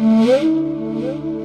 Música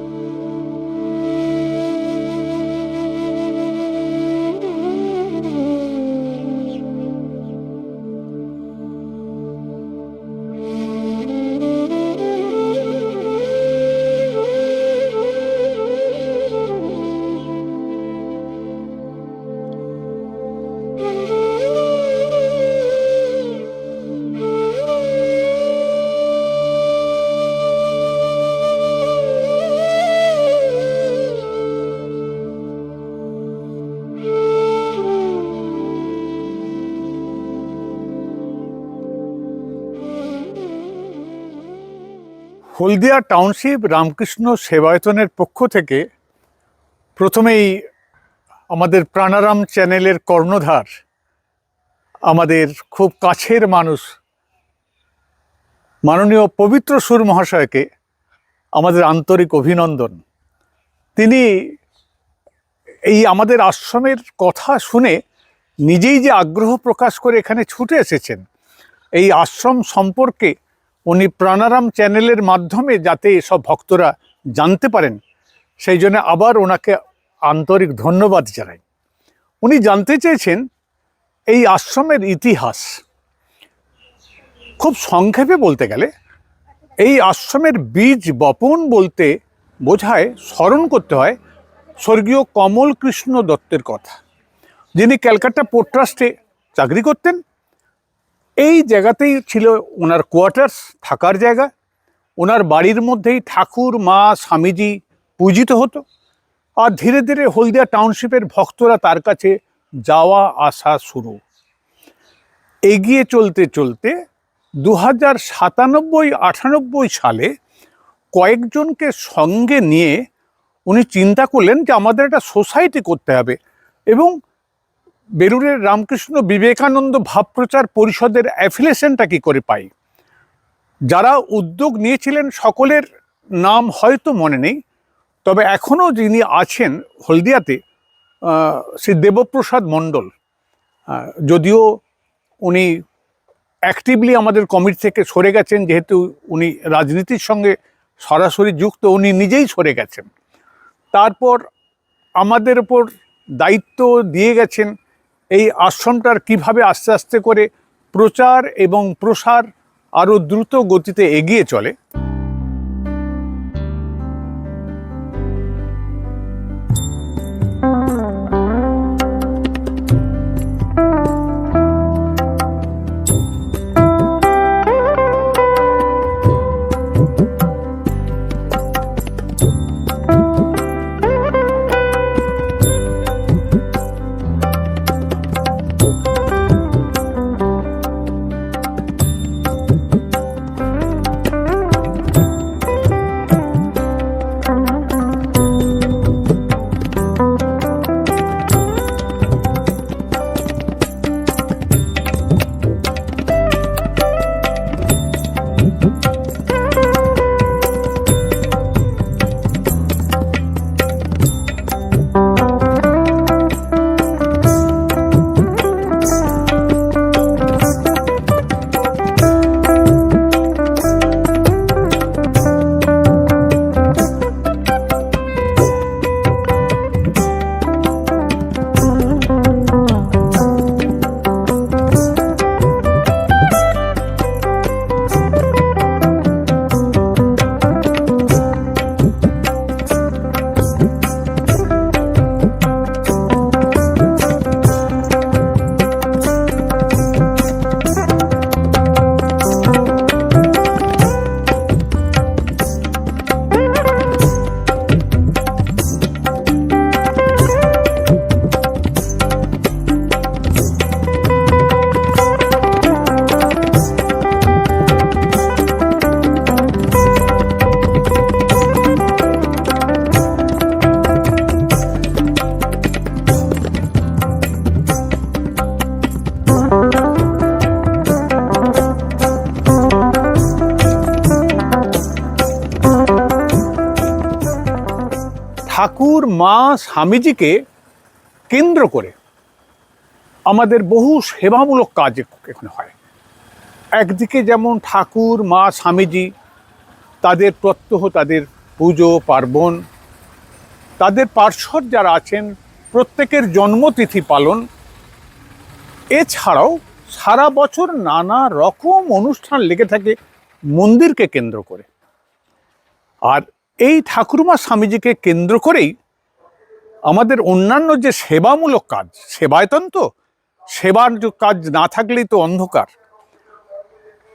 হলদিয়া township Ramakrishna সেবায়তনের পক্ষ থেকে প্রথমেই আমাদের প্রাণারাম চ্যানেলের কর্ণধার, আমাদের খুব কাছের মানুষ, মাননীয় পবিত্র সুর মহাশয়কে আমাদের আন্তরিক অভিনন্দন। তিনি এই আমাদের আশ্রমের কথা শুনে নিজেই যে আগ্রহ প্রকাশ করে এখানে ছুটে এসেছেন, এই আশ্রম সম্পর্কে উনি প্রাণারাম চ্যানেলের মাধ্যমে যাতে এসব ভক্তরা জানতে পারেন, সেই জন্য আবার ওনাকে আন্তরিক ধন্যবাদ জানাই। উনি জানতে চেয়েছেন এই আশ্রমের ইতিহাস। খুব সংক্ষেপে বলতে গেলে, এই আশ্রমের বীজ বপন বলতে বোঝায়, স্মরণ করতে হয় স্বর্গীয় কমল কৃষ্ণ দত্তের কথা। যিনি ক্যালকাটা পোর্ট ট্রাস্টে চাকরি করতেন এই জায়গাতেই ছিল ওনার কোয়ার্টার্স থাকার জায়গা। ওনার বাড়ির মধ্যেই ঠাকুর, মা, স্বামীজি পূজিত হতো। আর ধীরে ধীরে হলদিয়া টাউনশিপের ভক্তরা তার কাছে যাওয়া, আসা শুরু। এগিয়ে চলতে চলতে দু হাজার সাতানব্বই, আটানব্বই সালে কয়েকজনকে সঙ্গে নিয়ে উনি চিন্তা করলেন যে আমাদের একটা সোসাইটি করতে হবে এবং বেলুড়ের রামকৃষ্ণ বিবেকানন্দ ভাবপ্রচার পরিষদের অ্যাফিলিয়েশনটা কী করে পাই? যারা উদ্যোগ নিয়েছিলেন সকলের নাম হয়তো মনে নেই, তবে এখনও যিনি আছেন হলদিয়াতে শ্রী দেবপ্রসাদ মণ্ডল। যদিও উনি অ্যাক্টিভলি আমাদের কমিটি থেকে সরে গেছেন, যেহেতু উনি রাজনীতির সঙ্গে সরাসরি যুক্ত, উনি নিজেই সরে গেছেন। তারপর আমাদের ওপর দায়িত্ব দিয়ে গেছেন এই আশ্রমটার কীভাবে আস্তে আস্তে করে প্রচার এবং প্রসার আরও দ্রুত গতিতে এগিয়ে চলে? ঠাকুর মা স্বামীজিকে কেন্দ্র করে আমাদের বহু সেবামূলক কাজ এখানে হয়। একদিকে যেমন ঠাকুর, মা, স্বামীজি তাদের প্রত্যহ তাদের পুজো, পার্বণ, তাদের পার্শ্বদ যারা আছেন, প্রত্যেকের জন্মতিথি পালন। এছাড়াও সারা বছর নানা রকম অনুষ্ঠান লেগে থাকে মন্দিরকে কেন্দ্র করে। আর এই ঠাকুরমা স্বামীজিকে কেন্দ্র করেই আমাদের অন্যান্য যে সেবামূলক কাজ, সেবায়তন তো? সেবার কাজ না থাকলেই তো অন্ধকার।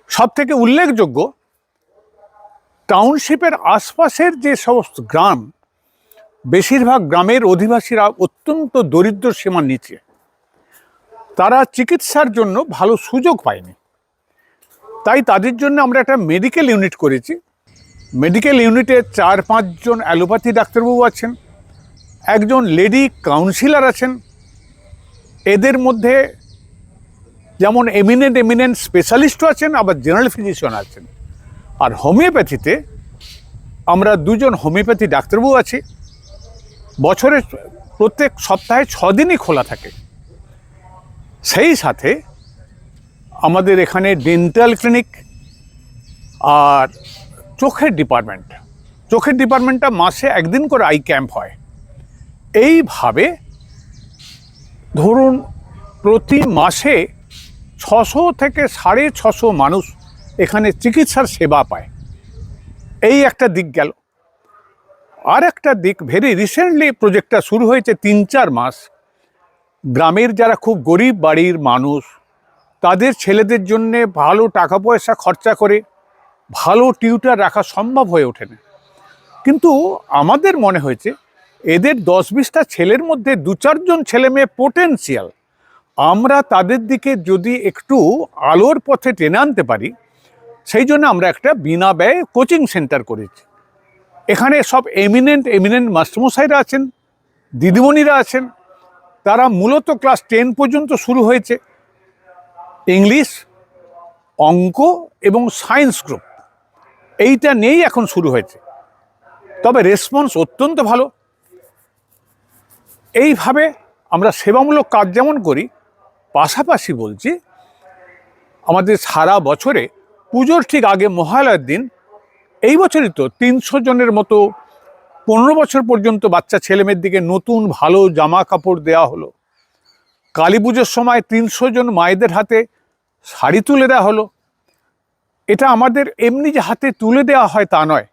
সব থেকে উল্লেখযোগ্য, টাউনশিপের আশপাশের যে সমস্ত গ্রাম, বেশিরভাগ গ্রামের অধিবাসীরা অত্যন্ত দরিদ্র সীমার নিচে। তারা চিকিৎসার জন্য ভালো সুযোগ পায়নি। তাই তাদের জন্য আমরা একটা মেডিকেল ইউনিট করেছি। মেডিকেল ইউনিটে চার পাঁচজন অ্যালোপ্যাথি ডাক্তারবাবু আছেন। একজন লেডি কাউন্সিলর আছেন। এদের মধ্যে যেমন এমিনেন্ট এমিনেন্ট স্পেশালিস্টও আছেন, আবার জেনারেল ফিজিশিয়ান আছেন। আর হোমিওপ্যাথিতে আমরা দুজন হোমিওপ্যাথি ডাক্তারবাবু আছি। বছরের প্রত্যেক সপ্তাহে ছদিনই খোলা থাকে। সেই সাথে আমাদের এখানে ডেন্টাল ক্লিনিক আর চোখের ডিপার্টমেন্ট চোখের ডিপার্টমেন্টটা মাসে একদিন করে আই ক্যাম্প হয়। এইভাবে ধরুন প্রতি মাসে ছশো থেকে সাড়ে ছশো মানুষ এখানে চিকিৎসার সেবা পায়। এই একটা দিক গেল। আর একটা দিক ভেরি রিসেন্টলি প্রজেক্টটা শুরু হয়েছে তিন চার মাস। গ্রামের যারা খুব গরিব বাড়ির মানুষ, তাদের ছেলেদের জন্যে ভালো টাকা পয়সা খরচা করে ভালো টিউটার রাখা সম্ভব হয়ে ওঠে না। কিন্তু আমাদের মনে হয়েছে এদের দশ বিশটা ছেলের মধ্যে দু চারজন ছেলে মেয়ে পোটেন্সিয়াল আমরা তাদের দিকে যদি একটু আলোর পথে টেনে আনতে পারি, সেই জন্য আমরা একটা বিনা ব্যয়ে কোচিং সেন্টার করেছি। এখানে সব এমিনেন্ট এমিনেন্ট মাস্টারমশাইরা আছেন, দিদিমণিরা আছেন, তারা মূলত ক্লাস টেন পর্যন্ত শুরু হয়েছে। ইংলিশ, অঙ্ক এবং সায়েন্স গ্রুপ এইটা নিয়েই এখন শুরু হয়েছে। তবে রেসপন্স অত্যন্ত ভালো। এইভাবে আমরা সেবামূলক কাজ যেমন করি, পাশাপাশি বলছি, আমাদের সারা বছরে পুজোর ঠিক আগে মহালয়ের দিন, এই বছরই তো তিনশো জনের মতো পনেরো বছর পর্যন্ত বাচ্চা ছেলেমেয়ের দিকে নতুন ভালো জামা কাপড় দেওয়া হলো। কালী পুজোর সময় তিনশো জন মায়েদের হাতে শাড়ি তুলে দেওয়া হলো। এটা আমাদের এমনি যে হাতে তুলে দেওয়া হয় তা নয়।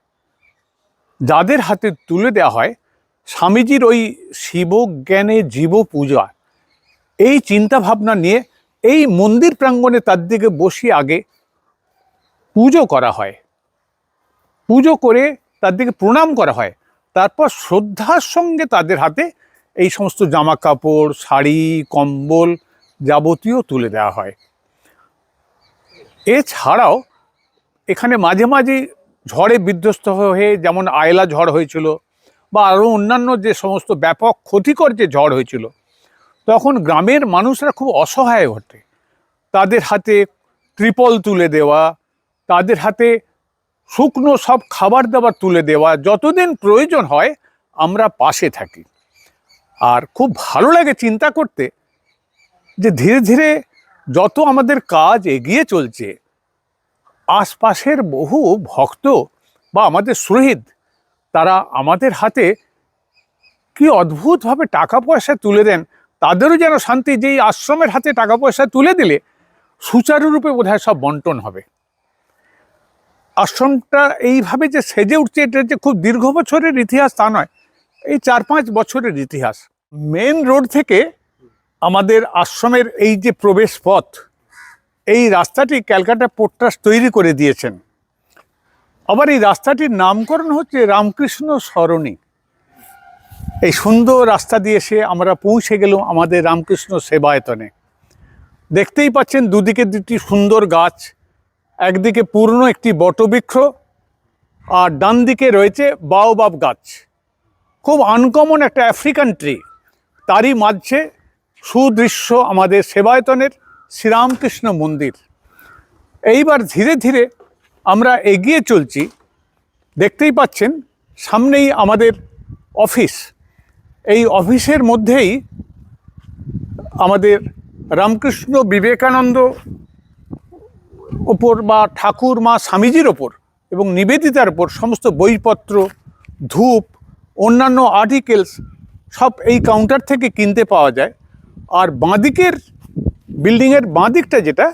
যাদের হাতে তুলে দেওয়া হয় স্বামীজির ওই শিবজ্ঞানে জীব পূজা এই চিন্তা ভাবনা নিয়ে এই মন্দির প্রাঙ্গণে তার দিকে বসিয়ে আগে পুজো করা হয়। পুজো করে তার দিকে প্রণাম করা হয়। তারপর শ্রদ্ধার সঙ্গে তাদের হাতে এই সমস্ত জামা কাপড় শাড়ি, কম্বল যাবতীয় তুলে দেওয়া হয়। এছাড়াও এখানে মাঝে মাঝে ঝড়ে বিধ্বস্ত হয়ে যেমন আয়লা ঝড় হয়েছিল বা আরও অন্যান্য যে সমস্ত ব্যাপক ক্ষতিকর যে ঝড় হয়েছিল, তখন গ্রামের মানুষরা খুব অসহায় ঘটে তাদের হাতে ত্রিপল তুলে দেওয়া, তাদের হাতে শুকনো সব খাবার দাবার তুলে দেওয়া, যতদিন প্রয়োজন হয় আমরা পাশে থাকি। আর খুব ভালো লাগে চিন্তা করতে যে ধীরে ধীরে যত আমাদের কাজ এগিয়ে চলছে, আশপাশের বহু ভক্ত বা আমাদের সুহৃদ তারা আমাদের হাতে কি অদ্ভুতভাবে টাকা পয়সা তুলে দেন, তাদেরও যেন শান্তি যে আশ্রমের হাতে টাকা পয়সা তুলে দিলে সুচারুরূপে বোধহয় সব বন্টন হবে। আশ্রমটা এইভাবে যে সেজে উঠছে, এটা যে খুব দীর্ঘ বছরের ইতিহাস তা নয়, এই চার পাঁচ বছরের ইতিহাস। মেন রোড থেকে আমাদের আশ্রমের এই যে প্রবেশ পথ, এই রাস্তাটি ক্যালকাটা পোর্ট তৈরি করে দিয়েছেন। আবার এই রাস্তাটির নামকরণ হচ্ছে রামকৃষ্ণ সরণী। এই সুন্দর রাস্তা দিয়ে এসে আমরা পৌঁছে গেলাম আমাদের রামকৃষ্ণ সেবায়তনে। দেখতেই পাচ্ছেন দুদিকে দুটি সুন্দর গাছ, একদিকে পূর্ণ একটি বটবৃক্ষ আর ডান দিকে রয়েছে বাওবাব গাছ। খুব আনকমন একটা আফ্রিকান ট্রি তারই মাঝে সুদৃশ্য আমাদের সেবায়তনের শ্রীরামকৃষ্ণ মন্দির। এইবার ধীরে ধীরে আমরা এগিয়ে চলছি। দেখতেই পাচ্ছেন, সামনেই আমাদের অফিস। এই অফিসের মধ্যেই আমাদের রামকৃষ্ণ বিবেকানন্দ ওপর বা ঠাকুর মা স্বামীজির ওপর এবং নিবেদিতার ওপর সমস্ত বইপত্র, ধূপ, অন্যান্য আর্টিকেলস সব এই কাউন্টার থেকে কিনতে পাওয়া যায়। আর বাঁদিকের বিল্ডিংয়ের বাঁদিকটা যেটা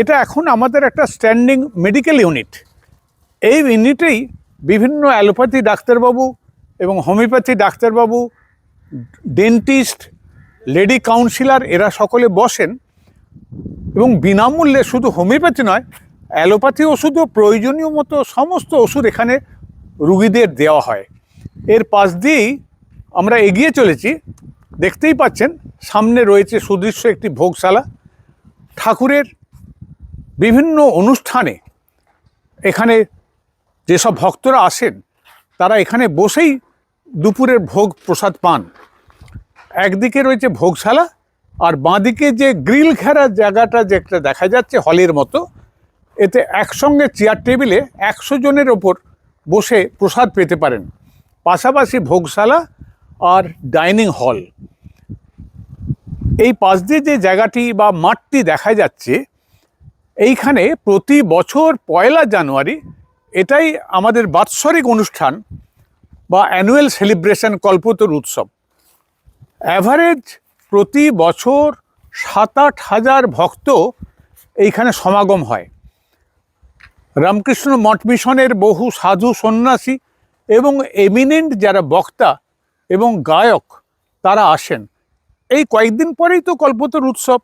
এটা এখন আমাদের একটা স্ট্যান্ডিং মেডিকেল ইউনিট এই ইউনিটেই বিভিন্ন অ্যালোপ্যাথি ডাক্তারবাবু এবং হোমিওপ্যাথি ডাক্তারবাবু ডেন্টিস্ট লেডি কাউন্সিলর এরা সকলে বসেন এবং বিনামূল্যে শুধু হোমিওপ্যাথি নয়, অ্যালোপ্যাথি ওষুধও প্রয়োজনীয় মতো সমস্ত ওষুধ এখানে রুগীদের দেওয়া হয়। এর পাশ দিয়েই আমরা এগিয়ে চলেছি। দেখতেই পাচ্ছেন, সামনে রয়েছে সুদৃশ্য একটি ভোগশালা। ঠাকুরের বিভিন্ন অনুষ্ঠানে এখানে যেসব ভক্তরা আসেন, তারা এখানে বসেই দুপুরের ভোগ প্রসাদ পান। একদিকে রয়েছে ভোগশালা আর বাঁদিকে যে গ্রিল ঘেরা জায়গাটা যেটা দেখা যাচ্ছে হলের মতো, এতে একসঙ্গে চেয়ার টেবিলে একশো জনের ওপর বসে প্রসাদ পেতে পারেন। পাশাপাশি ভোগশালা আর ডাইনিং হল। এই পাশ দিয়ে যে জায়গাটি বা মাঠটি দেখা যাচ্ছে এইখানে প্রতি বছর পয়লা জানুয়ারি এটাই আমাদের বাৎসরিক অনুষ্ঠান বা অ্যানুয়াল সেলিব্রেশন কল্পতর উৎসব। অ্যাভারেজ প্রতি বছর সাত আট হাজার ভক্ত এইখানে সমাগম হয়। রামকৃষ্ণ মঠ মিশনের বহু সাধু সন্ন্যাসী এবং এমিনেন্ট যারা বক্তা এবং গায়ক, তারা আসেন। এই কয়েকদিন পরেই তো কল্পতর উৎসব।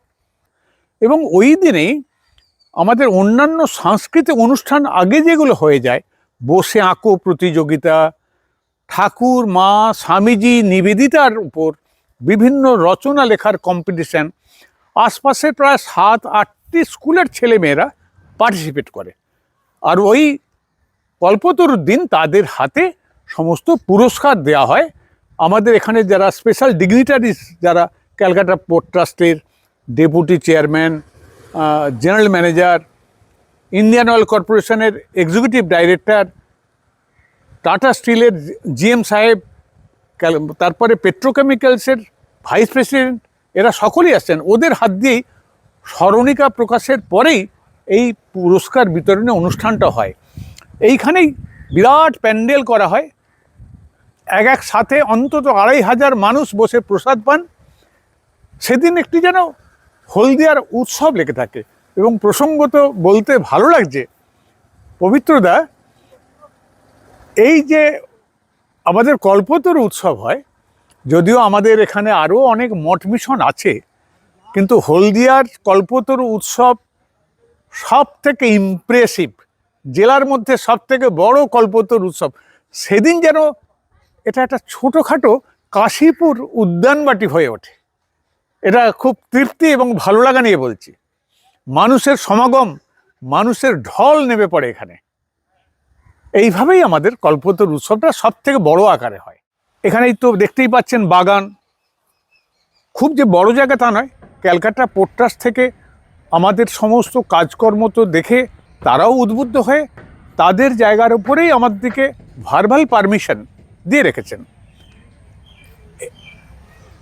এবং ওই দিনেই আমাদের অন্যান্য সাংস্কৃতিক অনুষ্ঠান আগে যেগুলো হয়ে যায়, বসে আঁকো প্রতিযোগিতা, ঠাকুর, মা, স্বামীজি, নিবেদিতার উপর বিভিন্ন রচনা লেখার কম্পিটিশান আশপাশে প্রায় সাত, আটটি স্কুলের ছেলেমেয়েরা পার্টিসিপেট করে। আর ওই কল্পতরুর দিন তাদের হাতে সমস্ত পুরস্কার দেওয়া হয়। আমাদের এখানে যারা স্পেশাল ডিগনিটারিজ যারা ক্যালকাটা পোর্ট ট্রাস্টের deputy chairman general manager Indian oil কর্পোরেশনের এক্সিকিউটিভ ডাইরেক্টর টাটা স্টিলের জিএম সাহেব তারপরে পেট্রোকেমিক্যালসের ভাইস প্রেসিডেন্ট এরা সকলেই আসছেন। ওদের হাত দিয়েই স্মরণিকা প্রকাশের পরেই এই পুরস্কার বিতরণী অনুষ্ঠানটা হয়। এইখানেই বিরাট প্যান্ডেল করা হয়। এক এক সাথে অন্তত আড়াই হাজার মানুষ বসে প্রসাদ পান। সেদিন একটি যেন হলদিয়ার উৎসব লেগে থাকে এবং প্রসঙ্গত বলতে ভালো লাগছে, পবিত্রদা, এই যে আমাদের কল্পতরু উৎসব হয়, যদিও আমাদের এখানে আরও অনেক মঠ মিশন আছে, কিন্তু হলদিয়ার কল্পতরু উৎসব সব থেকে ইমপ্রেসিভ জেলার মধ্যে সব থেকে বড় কল্পতরু উৎসব। সেদিন যেন এটা একটা ছোটোখাটো কাশীপুর উদ্যানবাটি হয়ে ওঠে। এটা খুব তৃপ্তি এবং ভালো লাগা নিয়ে বলছি। মানুষের সমাগম, মানুষের ঢল নেমে পড়ে এখানে। এইভাবেই আমাদের কল্পতর উৎসবটা সব থেকে বড় আকারে হয়। এখানেই তো দেখতেই পাচ্ছেন বাগান। খুব যে বড় জায়গা তা নয়, ক্যালকাটা পোর্ট ট্রাস্ট থেকে আমাদের সমস্ত কাজকর্ম তো দেখে তারাও উদ্বুদ্ধ হয়ে তাদের জায়গার উপরেই আমাদেরকে ভার্বাল পারমিশন দিয়ে রেখেছেন।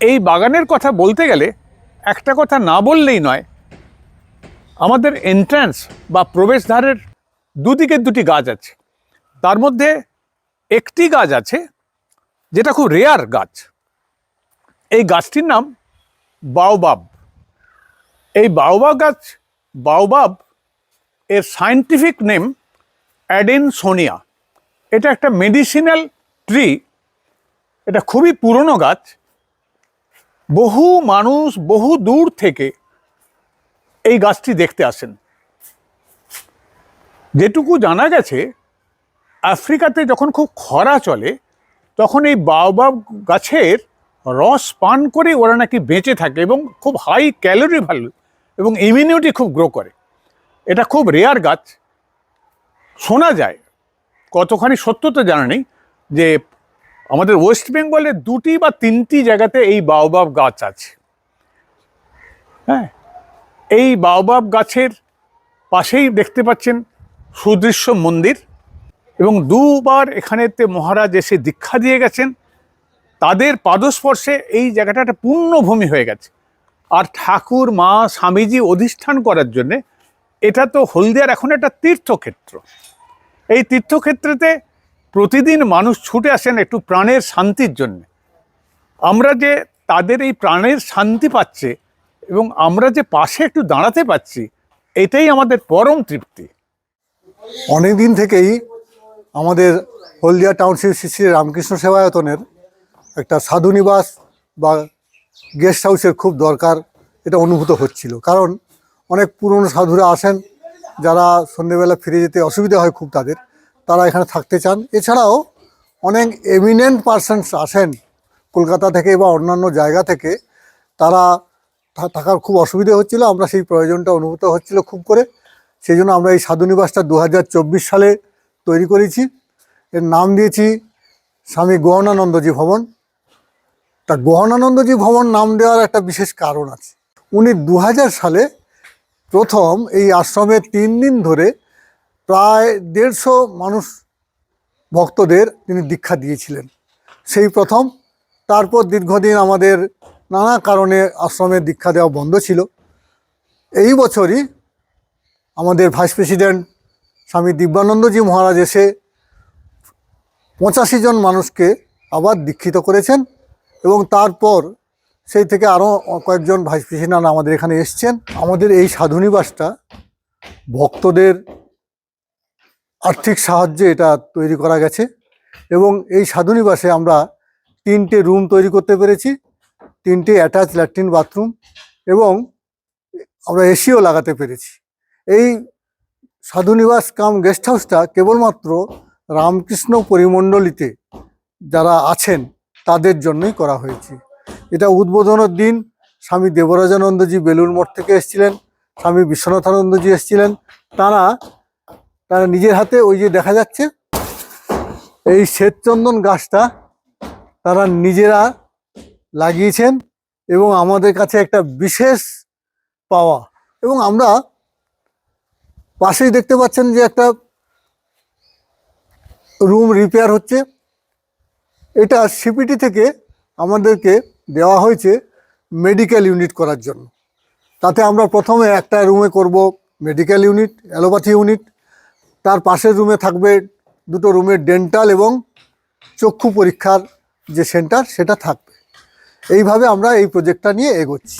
এই বাগানের কথা বলতে গেলে একটা কথা না বললেই নয়। আমাদের এন্ট্রান্স বা প্রবেশদ্বারের দুদিকে দুটি গাছ আছে। তার মধ্যে একটি গাছ আছে, যেটা খুব রেয়ার গাছ। এই গাছটির নাম বাওবাব। এই বাওবাব গাছ, বাওবাব এর সায়েন্টিফিক নেম অ্যাডেন সোনিয়া এটা একটা মেডিসিনাল ট্রি এটা খুবই পুরনো গাছ। বহু মানুষ বহু দূর থেকে এই গাছটি দেখতে আসেন। যেটুকু জানা গেছে, আফ্রিকাতে যখন খুব খরা চলে, তখন এই বাওবাব গাছের রস পান করে ওরা নাকি বেঁচে থাকে এবং খুব হাই ক্যালোরি ভ্যালু এবং ইমিউনিটি খুব গ্রো করে। এটা খুব রেয়ার গাছ। শোনা যায়, কতখানি সত্যতা জানা নেই যে আমাদের ওয়েস্ট বেঙ্গলে দুটি বা তিনটি জায়গাতে এই বাওবাব গাছ আছে। হ্যাঁ এই বাওবাব গাছের পাশেই দেখতে পাচ্ছেন সুদৃশ্য মন্দির এবং দুবার এখানেতে মহারাজ এসে দীক্ষা দিয়ে গেছেন। তাদের পাদস্পর্শে এই জায়গাটা একটা পূর্ণভূমি হয়ে গেছে। আর ঠাকুর, মা, স্বামীজি অধিষ্ঠান করার জন্যে এটা তো হলদিয়ার এখন একটা তীর্থক্ষেত্র। এই তীর্থক্ষেত্রেতে প্রতিদিন মানুষ ছুটে আসেন একটু প্রাণের শান্তির জন্য। আমরা যে তাদের এই প্রাণের শান্তি পাচ্ছে এবং আমরা যে পাশে একটু দাঁড়াতে পাচ্ছি, এটাই আমাদের পরম তৃপ্তি। অনেক দিন থেকেই আমাদের হলদিয়া টাউনশিপ শ্রী শ্রী রামকৃষ্ণ সেবায়তনের একটা সাধুনিবাস বা গেস্ট হাউসের খুব দরকার এটা অনুভূত হচ্ছিল। কারণ অনেক পুরনো সাধুরা আসেন, যারা সন্ধেবেলা ফিরে যেতে অসুবিধা হয় খুব তাদের। তারা এখানে থাকতে চান। এছাড়াও অনেক এমিনেন্ট পারসনস আসেন কলকাতা থেকে বা অন্যান্য জায়গা থেকে। তারা থাকার খুব অসুবিধে হচ্ছিল, আমরা সেই প্রয়োজনটা অনুভূত হচ্ছিল খুব করে। সেই জন্য আমরা এই সাধুনিবাসটা দু হাজার চব্বিশ সালে তৈরি করেছি। এর নাম দিয়েছি স্বামী গহনানন্দজি ভবন। তা গহনানন্দজি ভবন নাম দেওয়ার একটা বিশেষ কারণ আছে। উনি দু হাজার সালে প্রথম এই আশ্রমে তিন দিন ধরে প্রায় দেড়শো মানুষ ভক্তদের তিনি দীক্ষা দিয়েছিলেন। সেই প্রথম, তারপর দীর্ঘদিন আমাদের নানা কারণে আশ্রমে দীক্ষা দেওয়া বন্ধ ছিল। এই বছরই আমাদের ভাইস প্রেসিডেন্ট স্বামী দিব্যানন্দজি মহারাজ এসে পঁচাশি জন মানুষকে আবার দীক্ষিত করেছেন এবং তারপর সেই থেকে আরও কয়েকজন ভাইস প্রেসিডেন্ট আমাদের এখানে এসছেন। আমাদের এই সাধুনিবাসটা ভক্তদের আর্থিক সাহায্যে এটা তৈরি করা গেছে এবং এই সাধুনিবাসে আমরা তিনটে রুম তৈরি করতে পেরেছি, তিনটে অ্যাটাচ ল্যাট্রিন বাথরুম এবং আমরা এসিও লাগাতে পেরেছি। এই সাধুনিবাস কাম গেস্ট হাউসটা কেবলমাত্র রামকৃষ্ণ পরিমণ্ডলীতে যারা আছেন তাদের জন্যই করা হয়েছে। এটা উদ্বোধনের দিন স্বামী দেবরাজানন্দজি বেলুর মঠ থেকে এসেছিলেন, স্বামী বিশ্বনাথানন্দজি এসেছিলেন। তারা তারা নিজের হাতে ওই যে দেখা যাচ্ছে, এই শ্বেতচন্দন গাছটা তারা নিজেরা লাগিয়েছেন এবং আমাদের কাছে একটা বিশেষ পাওয়া। এবং আমরা পাশেই দেখতে পাচ্ছেন যে একটা রুম রিপেয়ার হচ্ছে। এটা সিপিটি থেকে আমাদেরকে দেওয়া হয়েছে মেডিকেল ইউনিট করার জন্য। তাতে আমরা প্রথমে একটা রুমে করব মেডিকেল ইউনিট, অ্যালোপ্যাথি ইউনিট তার পাশের রুমে থাকবে দুটো রুমের ডেন্টাল এবং চক্ষু পরীক্ষার যে সেন্টার, সেটা থাকবে। এইভাবে আমরা এই প্রজেক্টটা নিয়ে এগোচ্ছি।